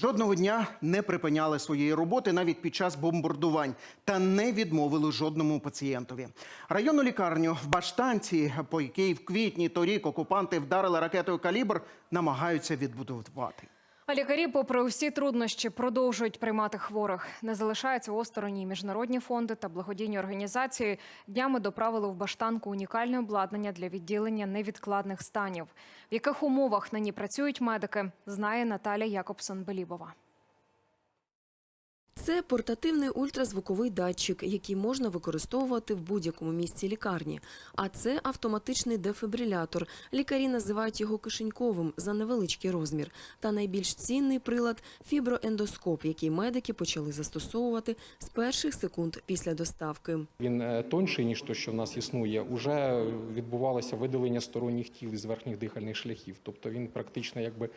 Жодного дня не припиняли своєї роботи навіть під час бомбардувань та не відмовили жодному пацієнтові. Районну лікарню в Баштанці, по якій в квітні торік окупанти вдарили ракетою калібр, намагаються відбудувати. А лікарі, попри усі труднощі, продовжують приймати хворих. Не залишаються осторонні міжнародні фонди та благодійні організації. Днями доправили в Баштанку унікальне обладнання для відділення невідкладних станів. В яких умовах нині працюють медики, знає Наталя Якобсон-Белібова. Це портативний ультразвуковий датчик, який можна використовувати в будь-якому місці лікарні. А це автоматичний дефібрилятор. Лікарі називають його кишеньковим за невеличкий розмір. Та найбільш цінний прилад фіброендоскоп, який медики почали застосовувати з перших секунд після доставки. Він е, тонший, ніж то, що в нас існує. Уже відбувалося видалення сторонніх тіл із верхніх дихальних шляхів. Тобто він практично якби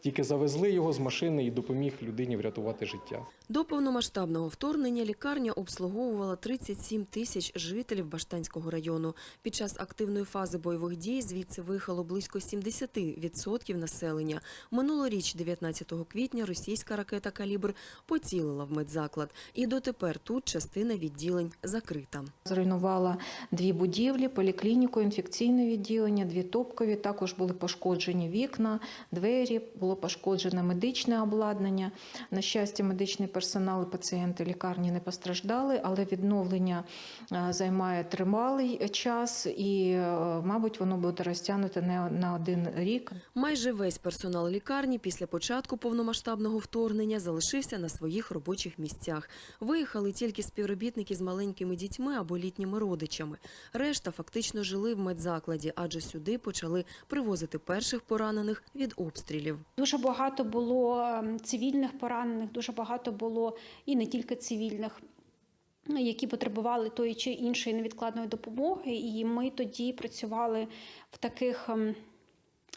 тільки завезли його з машини і допоміг людині врятувати життя. До повномасштабного вторгнення лікарня обслуговувала 37 тисяч жителів Баштанського району. Під час активної фази бойових дій звідси виїхало близько 70% населення. Минулоріч, 19 квітня, російська ракета «Калібр» поцілила в медзаклад. І дотепер тут частина відділень закрита. Зруйнувала дві будівлі, поліклініку, інфекційне відділення, дві топкові. Також були пошкоджені вікна, двері, було пошкоджене медичне обладнання. На щастя, медичний персонал і пацієнти лікарні не постраждали, але відновлення е, займає тривалий час і, е, мабуть, воно буде розтягнуте не на один рік. Майже весь персонал лікарні після початку повномасштабного вторгнення залишився на своїх робочих місцях. Виїхали тільки співробітники з маленькими дітьми або літніми родичами. Решта фактично жили в медзакладі, адже сюди почали привозити перших поранених від обстрілів. Дуже багато було ем, цивільних поранених, дуже багато було і не тільки цивільних. Які потребували тої чи іншої невідкладної допомоги, і ми тоді працювали в таких ем,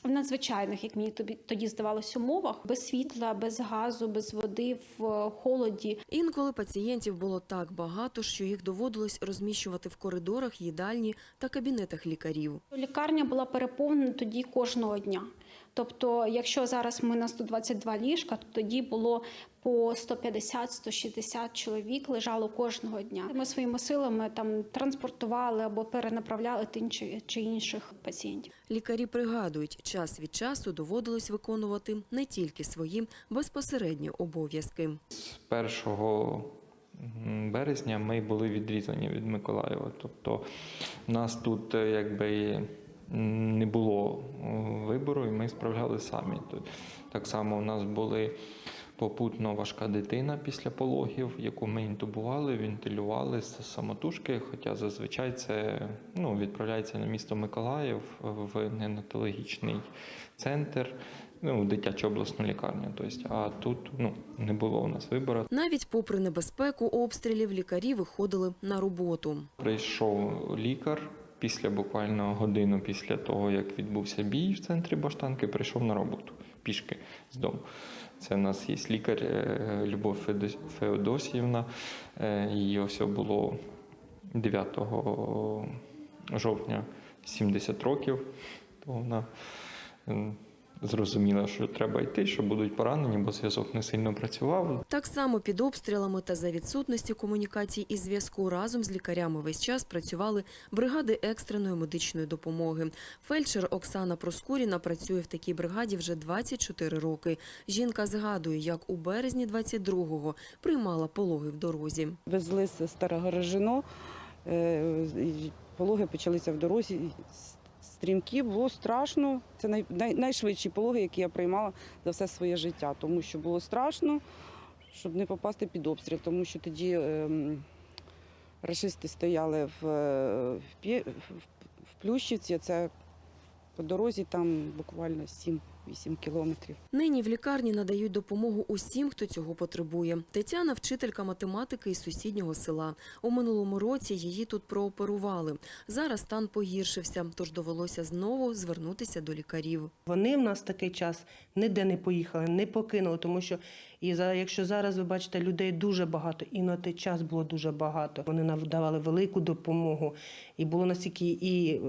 в надзвичайних, як мені тоді здавалось, умовах, без світла, без газу, без води, в е, холоді. Інколи пацієнтів було так багато, що їх доводилось розміщувати в коридорах, їдальні та кабінетах лікарів. Лікарня була переповнена тоді кожного дня. Тобто, якщо зараз ми на 122 ліжка, то тоді було по 150-160 чоловік лежало кожного дня. Ми своїми силами там транспортували або перенаправляли тим чи, чи інших пацієнтів. Лікарі пригадують, час від часу доводилось виконувати не тільки свої безпосередні обов'язки. З 1 березня ми були відрізані від Миколаєва. Тобто нас тут е, якби не було е, вибору, і ми справляли самі. Так само у нас були попутно важка дитина після пологів, яку ми інтубували, вентилювали з самотужки, хоча зазвичай це ну, відправляється на місто Миколаїв в неонатологічний центр, ну, дитячу обласну лікарню. Тобто, а тут ну, не було у нас вибору. Навіть попри небезпеку обстрілів, лікарі виходили на роботу. Прийшов лікар після буквально годину після того, як відбувся бій в центрі Баштанки, прийшов на роботу пішки з дому. Це в нас є лікар е, Любов Феодосіївна. Її Їй ось було 9 жовтня 70 років. То вона м, зрозуміла, що треба йти, що будуть поранені, бо зв'язок не сильно працював. Так само під обстрілами та за відсутності комунікацій і зв'язку разом з лікарями весь час працювали бригади екстреної медичної допомоги. Фельдшер Оксана Проскуріна працює в такій бригаді вже 24 роки. Жінка згадує, як у березні 22-го приймала пологи в дорозі. Везли з старого Рожино, е, пологи почалися в дорозі. Стрімкі було страшно. Це най, най, найшвидші пологи, які я приймала за все своє життя, тому що було страшно, щоб не попасти під обстріл, тому що тоді ем, рашисти стояли в, е, в, в, Плющівці, це по дорозі там буквально 7-8 кілометрів. Нині в лікарні надають допомогу усім, хто цього потребує. Тетяна вчителька математики із сусіднього села. У минулому році її тут прооперували. Зараз стан погіршився, тож довелося знову звернутися до лікарів. Вони в нас такий час ніде не поїхали, не покинули, тому що і за якщо зараз ви бачите людей дуже багато, і на той час було дуже багато. Вони нам давали велику допомогу, і було настільки і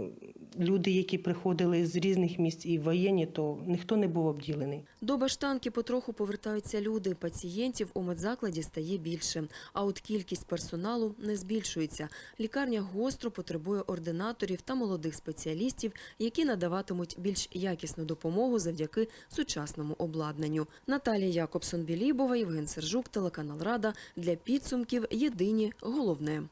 люди, які приходили з різних місць і воєнні, то ніхто не був обділений. До баштанки потроху повертаються люди. Пацієнтів у медзакладі стає більше. А от кількість персоналу не збільшується. Лікарня гостро потребує ординаторів та молодих спеціалістів, які надаватимуть більш якісну допомогу завдяки сучасному обладнанню. Наталія Якобсон-Білібова, Євген Сержук, телеканал Рада. Для підсумків єдині головне.